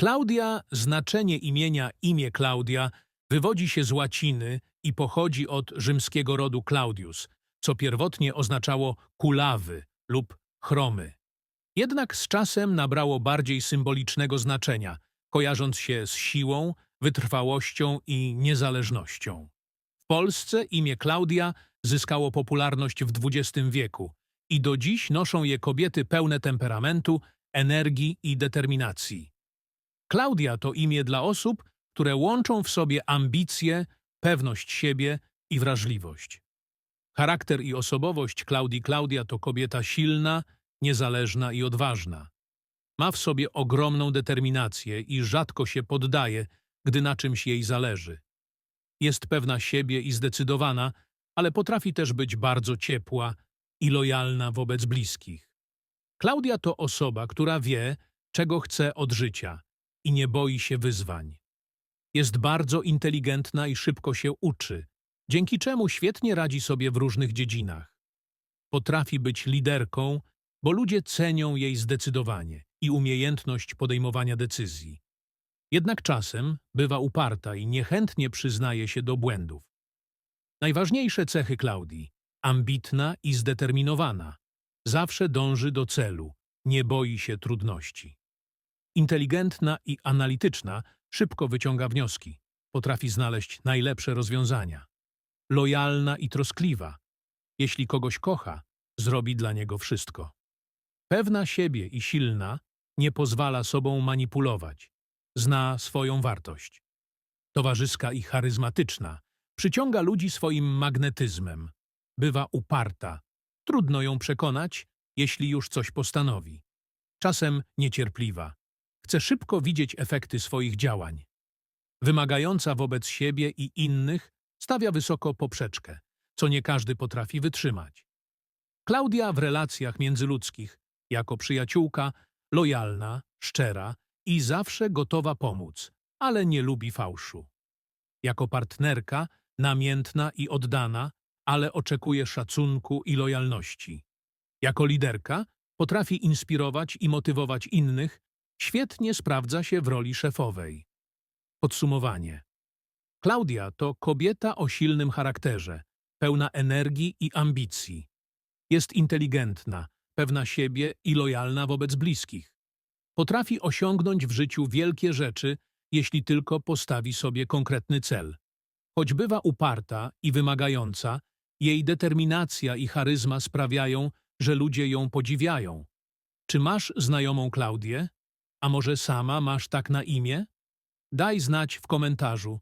Klaudia, znaczenie imienia imię Klaudia, wywodzi się z łaciny i pochodzi od rzymskiego rodu Claudius, co pierwotnie oznaczało kulawy lub chromy. Jednak z czasem nabrało bardziej symbolicznego znaczenia, kojarząc się z siłą, wytrwałością i niezależnością. W Polsce imię Klaudia zyskało popularność w XX wieku i do dziś noszą je kobiety pełne temperamentu, energii i determinacji. Klaudia to imię dla osób, które łączą w sobie ambicje, pewność siebie i wrażliwość. Charakter i osobowość Klaudii Klaudia to kobieta silna, niezależna i odważna. Ma w sobie ogromną determinację i rzadko się poddaje, gdy na czymś jej zależy. Jest pewna siebie i zdecydowana, ale potrafi też być bardzo ciepła i lojalna wobec bliskich. Klaudia to osoba, która wie, czego chce od życia i nie boi się wyzwań. Jest bardzo inteligentna i szybko się uczy, dzięki czemu świetnie radzi sobie w różnych dziedzinach. Potrafi być liderką, bo ludzie cenią jej zdecydowanie i umiejętność podejmowania decyzji. Jednak czasem bywa uparta i niechętnie przyznaje się do błędów. Najważniejsze cechy Klaudii ambitna i zdeterminowana. Zawsze dąży do celu, nie boi się trudności. Inteligentna i analityczna, szybko wyciąga wnioski, potrafi znaleźć najlepsze rozwiązania. Lojalna i troskliwa. Jeśli kogoś kocha, zrobi dla niego wszystko. Pewna siebie i silna, nie pozwala sobą manipulować. Zna swoją wartość. Towarzyska i charyzmatyczna, przyciąga ludzi swoim magnetyzmem. Bywa uparta. Trudno ją przekonać, jeśli już coś postanowi. Czasem niecierpliwa. Chce szybko widzieć efekty swoich działań. Wymagająca wobec siebie i innych, stawia wysoko poprzeczkę, co nie każdy potrafi wytrzymać. Klaudia w relacjach międzyludzkich, jako przyjaciółka, lojalna, szczera i zawsze gotowa pomóc, ale nie lubi fałszu. Jako partnerka, namiętna i oddana, ale oczekuje szacunku i lojalności. Jako liderka potrafi inspirować i motywować innych, świetnie sprawdza się w roli szefowej. Podsumowanie. Klaudia to kobieta o silnym charakterze, pełna energii i ambicji. Jest inteligentna, pewna siebie i lojalna wobec bliskich. Potrafi osiągnąć w życiu wielkie rzeczy, jeśli tylko postawi sobie konkretny cel. Choć bywa uparta i wymagająca, jej determinacja i charyzma sprawiają, że ludzie ją podziwiają. Czy masz znajomą Klaudię? A może sama masz tak na imię? Daj znać w komentarzu,